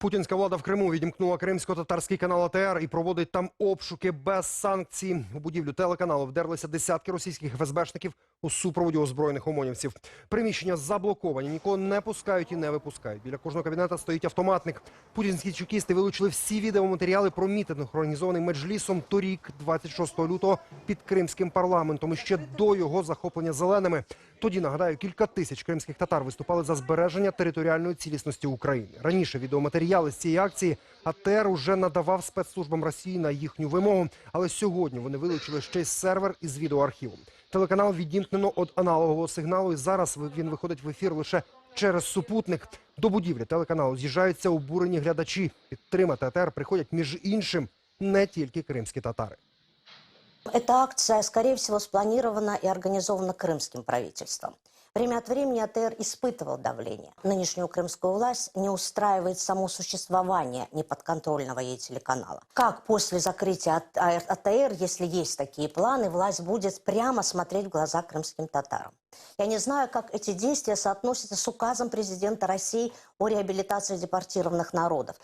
Путінська влада в Криму відімкнула кримсько-татарський канал АТР і проводить там обшуки без санкцій. У будівлю телеканалу вдерлися десятки російських ФСБшників у супроводі озброєних ОМОНівців. Приміщення заблоковані, нікого не пускають і не випускають. Біля кожного кабінета стоїть автоматник. Путінські чекісти вилучили всі відеоматеріали про мітинг, організований меджлісом торік, 26 лютого, під кримським парламентом. Ще до його захоплення зеленими. Тоді нагадаю, кілька тисяч кримських татар виступали за збереження територіальної цілісності України. Раніше відеоматеріали з цієї акції АТР уже надавав спецслужбам Росії на їхню вимогу. Але сьогодні вони вилучили ще й сервер із відеоархівом. Телеканал відімкнено від аналогового сигналу, і зараз він виходить в ефір лише через супутник. До будівлі телеканалу з'їжджаються обурені глядачі. Підтримати АТР приходять між іншим не тільки кримські татари. Эта акция, скорее всего, спланирована и организована крымским правительством. Время от времени АТР испытывал давление. Нынешнюю крымскую власть не устраивает само существование неподконтрольного ей телеканала. Как после закрытия А- АТР, если есть такие планы, власть будет прямо смотреть в глаза крымским татарам? Я не знаю, как эти действия соотносятся с указом президента России о реабилитации депортированных народов.